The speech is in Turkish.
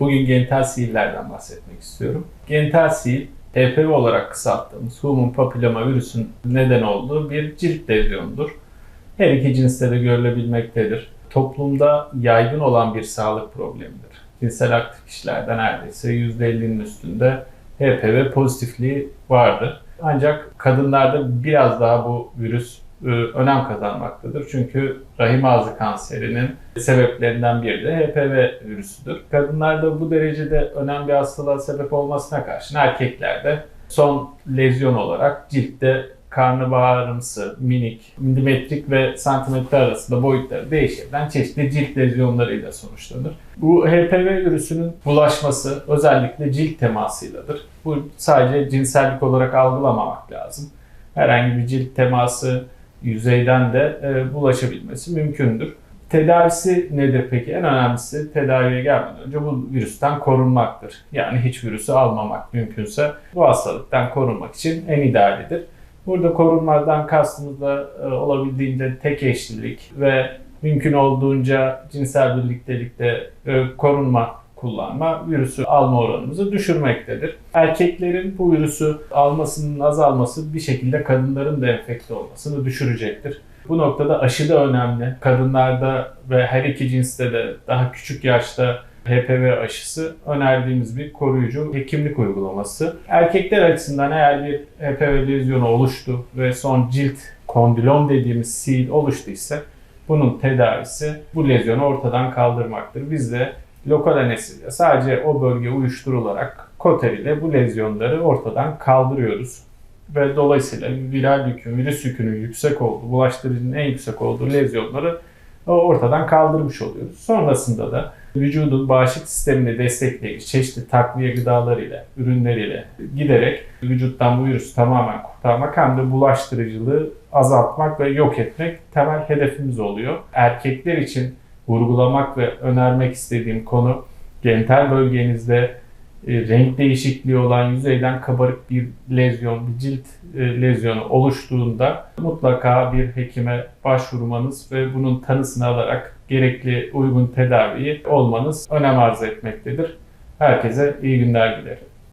Bugün genital siillerden bahsetmek istiyorum. Genital siil, HPV olarak kısalttığımız human papilloma virüsün neden olduğu bir cilt lezyonudur. Her iki cinste de görülebilmektedir. Toplumda yaygın olan bir sağlık problemidir. Cinsel aktif kişilerde neredeyse %50'nin üstünde HPV pozitifliği vardır. Ancak kadınlarda biraz daha bu virüs önem kazanmaktadır. Çünkü rahim ağzı kanserinin sebeplerinden biri de HPV virüsüdür. Kadınlarda bu derecede önemli bir hastalığa sebep olmasına karşın erkeklerde son lezyon olarak ciltte karnabaharımsı, minik, milimetrik ve santimetre arasında boyutları değişebilen çeşitli cilt lezyonlarıyla sonuçlanır. Bu HPV virüsünün bulaşması özellikle cilt temasıyladır. Bu sadece cinsellik olarak algılamamak lazım. Herhangi bir cilt teması yüzeyden de e, bulaşabilmesi mümkündür. Tedavisi nedir peki? En önemlisi tedaviye gelmeden önce bu virüsten korunmaktır. Yani hiç virüsü almamak mümkünse bu hastalıktan korunmak için en idealidir. Burada korunmadan kastımız da e, olabildiğince tek eşlilik ve mümkün olduğunca cinsel birliktelikte e, korunma kullanma virüsü alma oranımızı düşürmektedir. Erkeklerin bu virüsü almasının azalması bir şekilde kadınların da enfekte olmasını düşürecektir. Bu noktada aşı da önemli. Kadınlarda ve her iki cinste de daha küçük yaşta HPV aşısı önerdiğimiz bir koruyucu hekimlik uygulaması. Erkekler açısından eğer bir HPV lezyonu oluştu ve son cilt kondilom dediğimiz sil oluştuysa bunun tedavisi bu lezyonu ortadan kaldırmaktır. Biz de lokal anesteziyle sadece o bölge uyuşturularak koter ile bu lezyonları ortadan kaldırıyoruz. Ve dolayısıyla viral yükün, virüs yükünün yüksek olduğu, bulaştırıcının en yüksek olduğu lezyonları ortadan kaldırmış oluyoruz. Sonrasında da vücudun bağışıklık sistemini destekleyici çeşitli takviye gıdalarıyla, ürünleriyle giderek vücuttan bu virüsü tamamen kurtarmak hem de bulaştırıcılığı azaltmak ve yok etmek temel hedefimiz oluyor. Erkekler için vurgulamak ve önermek istediğim konu genital bölgenizde e, renk değişikliği olan yüzeyden kabarık bir lezyon, bir cilt e, lezyonu oluştuğunda mutlaka bir hekime başvurmanız ve bunun tanısını alarak gerekli uygun tedaviyi olmanız önem arz etmektedir. Herkese iyi günler dilerim.